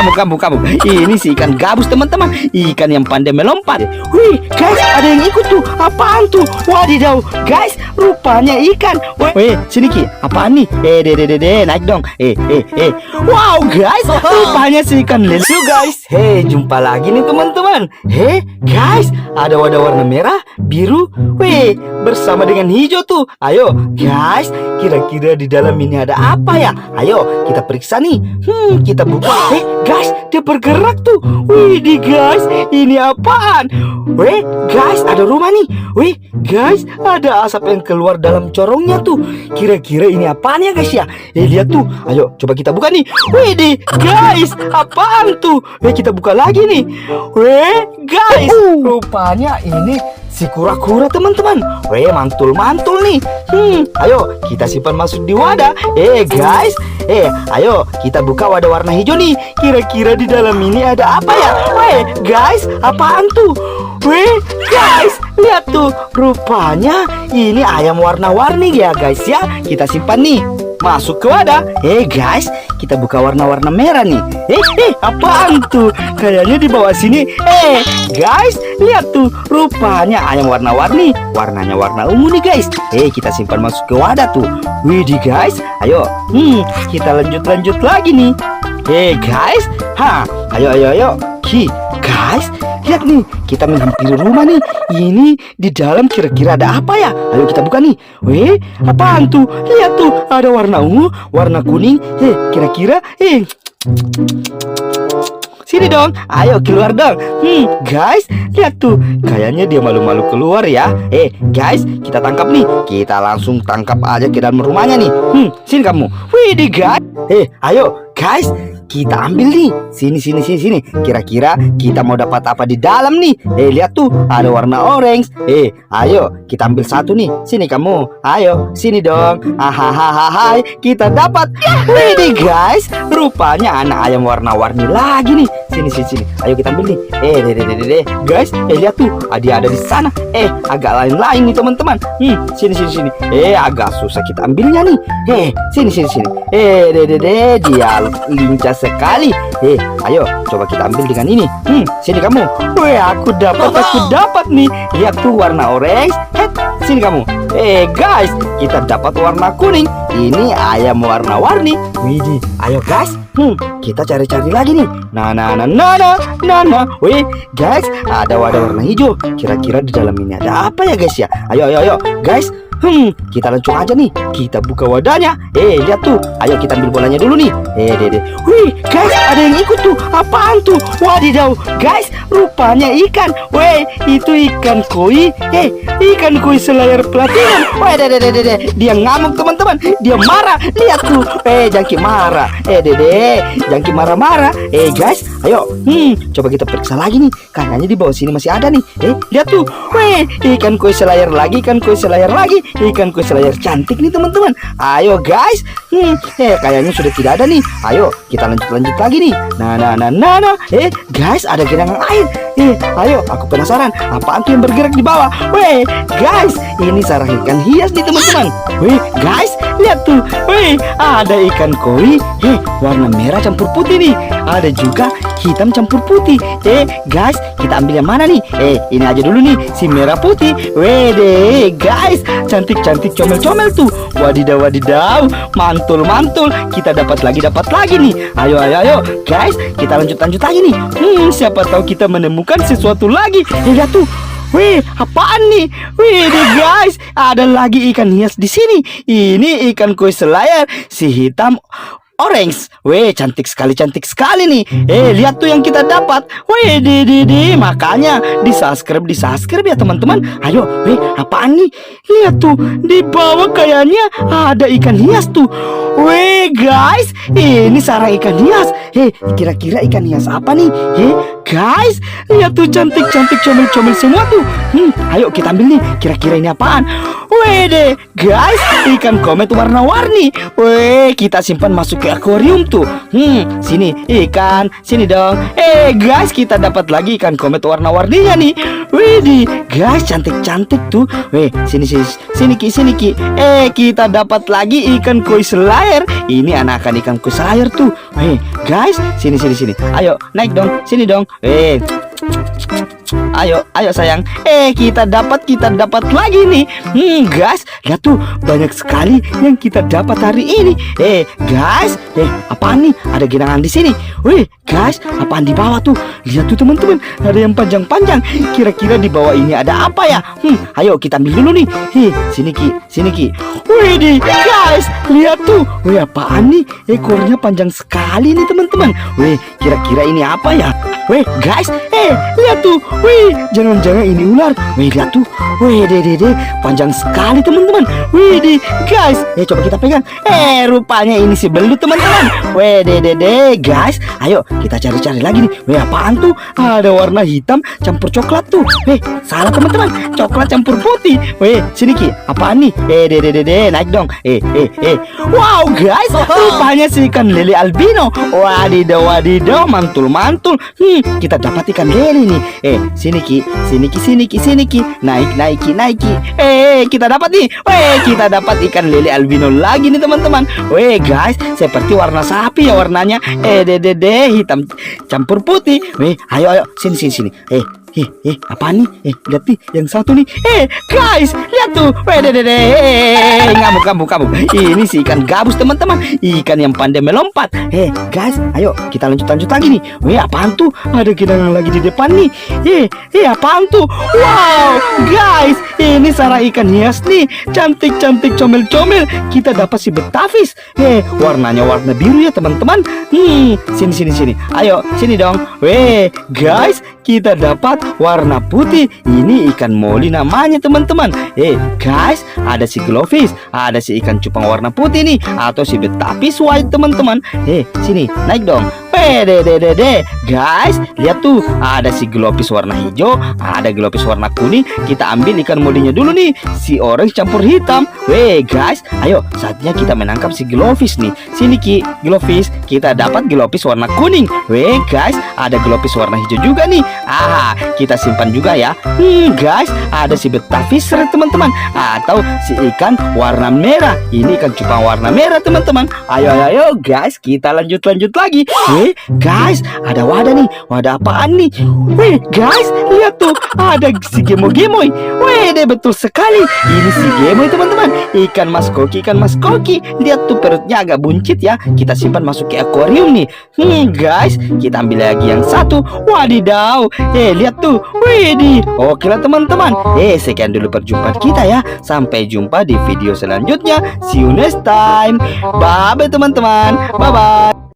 ngamuk, ngamuk, ngamuk. Ini si ikan gabus teman-teman. Ikan yang pandai melompat. Wih, guys, ada yang ikut tuh. Apaan tuh? Wadidaw, guys, rupanya ikan. Wih, sini Ki. Apaan nih? Eh, deh, deh, deh, naik dong. Eh, eh, eh. Wow, guys, rupanya si ikan lele. Yuk, guys. Hei, jumpa lagi nih teman-teman. Hei, guys, ada wadah warna merah, biru, wih, bersama dengan hijau tuh. Ayo, guys, kira-kira di dalam ini ada apa ya? Ayo, kita periksa nih. Hmm, kita buka. Eh, guys, dia bergerak tuh. Wih, di guys, ini apaan? Wih, guys, ada rumah nih. Wih, guys, ada asap yang keluar dalam corongnya tuh. Kira-kira ini apaan ya, guys ya? Eh, lihat tuh. Ayo, coba kita buka nih. Wih, di guys, apaan tuh? Eh, kita buka lagi nih. Wih, guys, rupanya ini si kura-kura teman-teman. Weh, mantul-mantul nih. Hmm, ayo kita simpan masuk di wadah. Eh, guys. Eh, ayo kita buka wadah warna hijau nih. Kira-kira di dalam ini ada apa ya? Weh, guys, apaan tuh? Weh, guys, lihat tuh. Rupanya ini ayam warna-warni ya, guys ya. Kita simpan nih. Masuk ke wadah. Eh, guys, kita buka warna-warna merah nih. Eh, eh, apaan tuh? Kayaknya di bawah sini. Eh, guys, lihat tuh. Rupanya ayam warna-warni. Warnanya warna ungu nih, guys. Eh, kita simpan masuk ke wadah tuh. Widih, guys. Ayo. Hmm, kita lanjut-lanjut lagi nih. Eh, guys. Ha, ayo, ayo, ayo. Ki, guys, lihat nih. Kita menghampiri rumah nih. Ini di dalam kira-kira ada apa ya? Ayo kita buka nih. Weh, apaan tuh? Lihat tuh, ada warna ungu, warna kuning. Eh, kira-kira eh Sini dong, ayo keluar dong. Hmm, guys, lihat tuh. Kayaknya dia malu-malu keluar ya. Eh, guys, kita tangkap nih. Kita langsung tangkap aja ke dalam rumahnya nih. Hmm, sini kamu. Wih, guys. Eh, ayo, guys. Kita ambil nih. Sini, sini, sini, sini. Kira-kira kita mau dapat apa di dalam nih? Eh, lihat tuh, ada warna orange. Eh, ayo, kita ambil satu nih. Sini kamu. Ayo, sini dong. Hahaha, kita dapat. Wih, guys. Rupanya anak ayam warna-warni lagi nih. Sini, sini, sini. Ayo kita ambil nih. Eh, deh, deh, deh, deh. Guys, eh lihat tuh, dia ada di sana. Eh, agak lain-lain nih teman-teman. Hmm, sini, sini, sini. Eh, agak susah kita ambilnya nih. Eh, sini, sini, sini. Eh, deh, deh, deh. Dia lincah sekali. Eh, ayo coba kita ambil dengan ini. Hmm, sini kamu. Weh, aku dapat, aku dapat nih. Lihat tuh warna orange. Eh, sini kamu. Eh, guys, kita dapat warna kuning. Ini ayam warna-warni. Widih, ayo guys. Hmm, kita cari-cari lagi nih. Nah, nah, nah, nah, nah, nah, nah. Wih, guys, ada wadah warna hijau. Kira-kira di dalam ini ada apa ya, guys ya? Ayo, ayo, ayo, guys. Hmm, kita langsung aja nih. Kita buka wadahnya. Eh, lihat tuh. Ayo kita ambil bolanya dulu nih. Eh, deh. Wih, guys, ada yang ikut tuh. Apaan tuh? Wadidaw, guys, rupanya ikan. Weh, itu ikan koi. Eh, ikan koi selayar platinum. Weh, deh, deh, deh. Dia ngamuk teman-teman. Dia marah. Lihat tuh. Eh, jangki marah. Eh, deh, deh. Jangki marah-marah. Eh, guys, ayo. Hmm, coba kita periksa lagi nih. Kayaknya di bawah sini masih ada nih. Eh, lihat tuh. Weh, ikan koi selayar lagi, ikan koi selayar lagi. Ikan koi selayar cantik nih teman-teman. Ayo guys. Hmm, eh kayaknya sudah tidak ada nih. Ayo kita lanjut-lanjut lagi nih. Nah, nah, nah, nah, nah. Eh guys ada genangan air. Eh, ayo aku penasaran. Apaan tuh yang bergerak di bawah? Weh, guys, ini sarang ikan hias nih teman-teman. Weh, guys, lihat tuh. Weh, ada ikan koi. Eh, warna merah campur putih nih. Ada juga hitam campur putih. Eh, guys, kita ambil yang mana nih? Eh, ini aja dulu nih, si merah putih. Wede, guys, cantik-cantik comel-comel tuh. Wadidaw, wadidaw, mantul-mantul. Kita dapat lagi, dapat lagi nih. Ayo, ayo, ayo, guys, kita lanjut-lanjut lagi nih. Hmm, siapa tahu kita menemukan sesuatu lagi. Eh, lihat tuh. Wih, apaan nih? Wih, deh guys, ada lagi ikan hias di sini. Ini ikan koi selayar, si hitam orange. Weh, cantik sekali, cantik sekali nih. Eh, lihat tuh yang kita dapat. Weh, di di di. Makanya di subscribe, di subscribe ya teman-teman. Ayo, weh, apaan nih? Lihat tuh di bawah kayaknya ada ikan hias tuh. Weh, guys, ini sarang ikan hias. Eh, kira-kira ikan hias apa nih? Eh, guys, lihat tuh cantik-cantik comel-comel semua tuh. Hmm, ayo kita ambil nih. Kira-kira ini apaan? Wede, guys, ikan komet warna-warni. Weh, kita simpan masuk ke akuarium tuh. Hmm, sini ikan, sini dong. Eh, guys, kita dapat lagi ikan komet warna-warninya nih. Widih, guys, cantik-cantik tuh. Weh, sini sini sini ki, sini ki. Eh, kita dapat lagi ikan koi selayar. Ini anakan ikan koi selayar tuh. Weh, guys, sini sini sini. Ayo, naik dong. Sini dong. Eh, Ayo, ayo sayang. Eh, kita dapat, kita dapat lagi nih. Hmm, guys, lihat tuh banyak sekali yang kita dapat hari ini. Eh, guys, eh, apa nih? Ada genangan di sini. Wih, guys, apaan di bawah tuh? Lihat tuh teman-teman, ada yang panjang-panjang. Kira-kira di bawah ini ada apa ya? Hmm, ayo kita ambil dulu nih. Hih, sini ki, sini ki. Wih, nih, guys, lihat tuh. Wih, apaan nih? Ekornya panjang sekali nih teman-teman. Wih, kira-kira ini apa ya? Weh guys, eh lihat tuh, wih jangan-jangan ini ular. Wih lihat tuh, wih deh deh deh, panjang sekali teman-teman. Wih deh guys, eh coba kita pegang. Eh rupanya ini si belut teman-teman. Wih deh deh deh guys, ayo kita cari-cari lagi nih. Wih apaan tuh? Ada warna hitam campur coklat tuh. Wih salah teman-teman, coklat campur putih. Wih sini ki, apaan nih? Eh deh deh deh deh, naik dong. Eh eh eh, wow guys, rupanya si ikan lele albino. Wadidaw wadidaw, mantul mantul. Hmm, kita dapat ikan lele nih. Eh, sini Ki, sini Ki, sini Ki, sini Ki. Naik, naik Ki, naik Ki. Eh, kita dapat nih. Weh, kita dapat ikan lele albino lagi nih teman-teman. Weh, guys, seperti warna sapi ya warnanya. Eh, dede deh, hitam campur putih. Weh, ayo ayo, sini sini sini. Eh, Eh, eh, apa nih? Eh, lihat nih, yang satu nih. Eh, guys, lihat tuh. Deh. Eh, ngamuk, ngamuk, ngamuk. Ini si ikan gabus, teman-teman. Ikan yang pandai melompat. Eh, guys, ayo kita lanjut-lanjut lagi nih. Weh, apaan tuh? Ada genangan lagi di depan nih. Eh, eh, apaan tuh? Wow, guys, ini sarang ikan hias nih. Cantik-cantik, comel-comel. Kita dapat si betavis. Eh, warnanya warna biru ya, teman-teman. Hmm, sini, sini, sini. Ayo, sini dong. Weh, guys, kita dapat warna putih. Ini ikan moli namanya teman-teman. Eh guys, ada si glowfish, ada si ikan cupang warna putih nih, atau si betapis white teman-teman. Eh sini naik dong. De Guys, lihat tuh Ada si glowfish warna hijau Ada glowfish warna kuning Kita ambil ikan molinya dulu nih Si orange campur hitam Weh guys, ayo saatnya kita menangkap si glowfish nih Sini Ki, glowfish Kita dapat glowfish warna kuning Weh guys, ada glowfish warna hijau juga nih. Ah, kita simpan juga ya. Hmm guys, ada si betafish red teman-teman. Atau si ikan warna merah. Ini ikan cupang warna merah teman-teman. Ayo ayo ayo guys, kita lanjut-lanjut lagi. Weh guys, ada wadah nih. Wadah apaan nih? Weh guys, lihat tuh Ada si gemo-gemoy Weh deh betul sekali. Ini si gemoy teman-teman. Ikan mas koki, ikan mas koki. Lihat tuh perutnya agak buncit ya. Kita simpan masuk ke akuarium nih. Hmm guys, kita ambil lagi yang satu. Wadidaw. Eh lihat tuh. Wih Oke lah teman-teman. Eh sekian dulu perjumpaan kita ya. Sampai jumpa di video selanjutnya. See you next time. Bye bye teman-teman. Bye bye